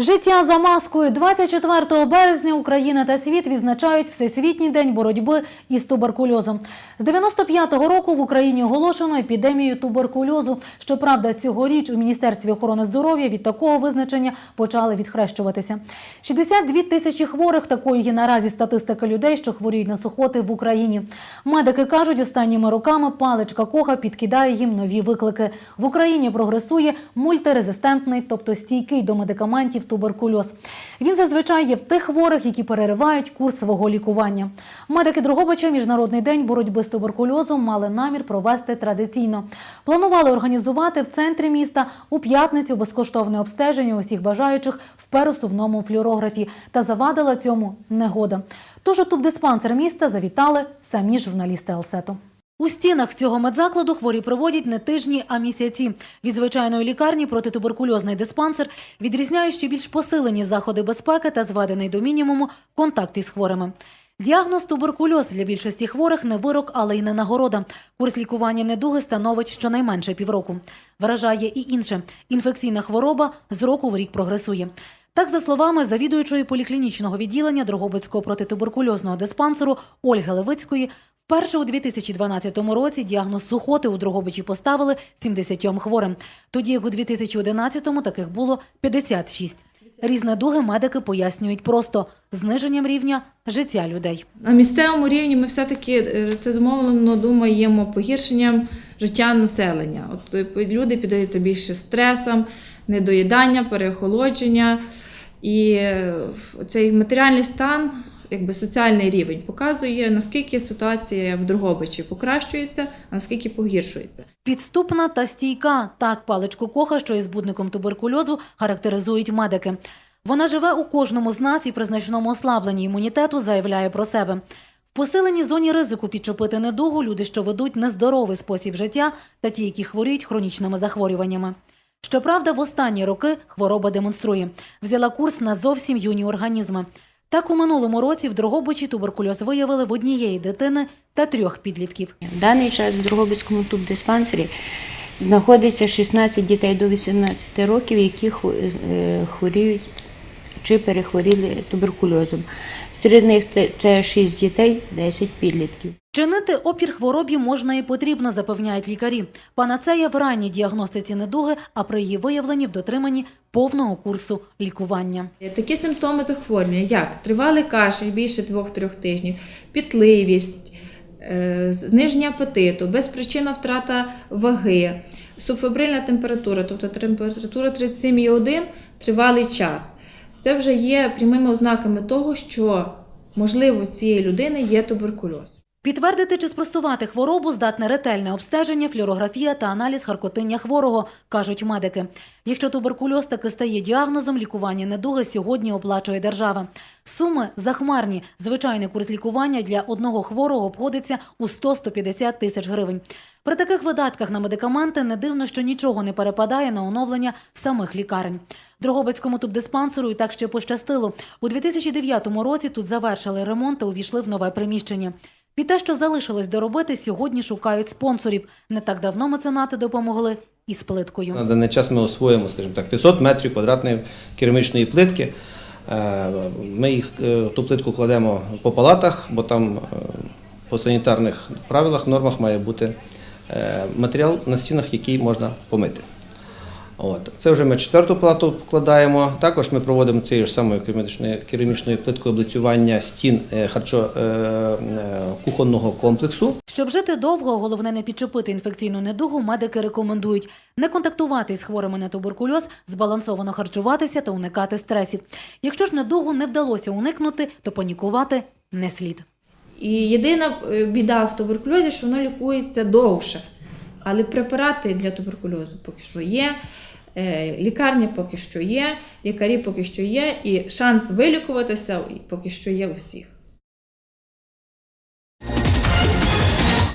Життя за маскою 24 березня Україна та світ відзначають Всесвітній день боротьби із туберкульозом. З 95-го року в Україні оголошено епідемію туберкульозу. Щоправда, цьогоріч у Міністерстві охорони здоров'я від такого визначення почали відхрещуватися. 62 тисячі хворих такої є наразі статистика людей, що хворіють на сухоти в Україні. Медики кажуть, останніми роками паличка коха підкидає їм нові виклики. В Україні прогресує мультирезистентний, тобто стійкий до медикаментів туберкульоз. Він зазвичай є в тих хворих, які переривають курс свого лікування. Медики Дрогобича Міжнародний день боротьби з туберкульозом мали намір провести традиційно. Планували організувати в центрі міста у п'ятницю безкоштовне обстеження усіх бажаючих в пересувному флюорографі та завадила цьому негода. Тож у тубдиспансер міста завітали самі журналісти Алсету. У стінах цього медзакладу хворі проводять не тижні, а місяці. Від звичайної лікарні протитуберкульозний диспансер відрізняє ще більш посилені заходи безпеки та зведений до мінімуму контакт із хворими. Діагноз туберкульоз для більшості хворих не вирок, але й не нагорода. Курс лікування недуги становить щонайменше півроку. Вражає і інше. Інфекційна хвороба з року в рік прогресує. Так, за словами завідуючої поліклінічного відділення Дрогобицького протитуберкульозного диспансеру Ольги Левицької, вперше у 2012 році діагноз сухоти у Дрогобичі поставили 70 хворим. Тоді як у 2011-му таких було 56. Різне дуги медики пояснюють просто зниженням рівня життя людей. На місцевому рівні ми все-таки е, це зумовлено думаємо погіршенням життя населення. От е, люди піддаються більше стресам, недоїдання, переохолодження. І е, цей матеріальний стан, якби соціальний рівень, показує, наскільки ситуація в Дрогобичі покращується, а наскільки погіршується. Підступна та стійка так паличку коха, що із збудником туберкульозу характеризують медики. Вона живе у кожному з нас і при значному ослабленні імунітету заявляє про себе. В посиленій зоні ризику підчепити недугу люди, що ведуть нездоровий спосіб життя, та ті, які хворіють хронічними захворюваннями. Щоправда, в останні роки хвороба демонструє. Взяла курс на зовсім юні організми. Так у минулому році в Дрогобичі туберкульоз виявили в однієї дитини та трьох підлітків. В даний час в Дрогобицькому тубдиспансері знаходиться 16 дітей до 18 років, які е, хворіють чи перехворіли туберкульозом. Серед них це 6 дітей, 10 підлітків. Чинити опір хворобі можна і потрібно, запевняють лікарі. Панацея в ранній діагностиці недуги, а при її виявленні в дотриманні повного курсу лікування. Такі симптоми захворювання, як тривалий кашель більше 2-3 тижнів, пітливість, е, зниження апетиту, безпричинна втрата ваги, субфебрильна температура, тобто температура 37,1 тривалий час. Це вже є прямими ознаками того, що можливо у цієї людини є туберкульоз. Підтвердити чи спростувати хворобу здатне ретельне обстеження, флюорографія та аналіз харкотиння хворого, кажуть медики. Якщо туберкульоз таки стає діагнозом, лікування недуги сьогодні оплачує держава. Суми захмарні. Звичайний курс лікування для одного хворого обходиться у 100-150 тисяч гривень. При таких видатках на медикаменти не дивно, що нічого не перепадає на оновлення самих лікарень. Дрогобицькому тубдиспансеру і так ще пощастило. У 2009 році тут завершили ремонт та увійшли в нове приміщення. Під те, що залишилось доробити, сьогодні шукають спонсорів. Не так давно меценати допомогли із плиткою. На даний час ми освоїмо, скажімо так, 500 метрів квадратної керамічної плитки. Е, Ми їх е, ту плитку кладемо по палатах, бо там е, по санітарних правилах, нормах має бути матеріал на стінах, який можна помити. От. Це вже ми четверту плату покладаємо. Також ми проводимо цією ж самою керамічною, керамічною плиткою облицювання стін е, харчо, е, е, кухонного комплексу. Щоб жити довго, головне не підчепити інфекційну недугу, медики рекомендують не контактувати з хворими на туберкульоз, збалансовано харчуватися та уникати стресів. Якщо ж недугу не вдалося уникнути, то панікувати не слід. І єдина біда в туберкульозі, що воно лікується довше. Але препарати для туберкульозу поки що є, е, лікарня поки що є, лікарі поки що є, і шанс вилікуватися поки що є у всіх.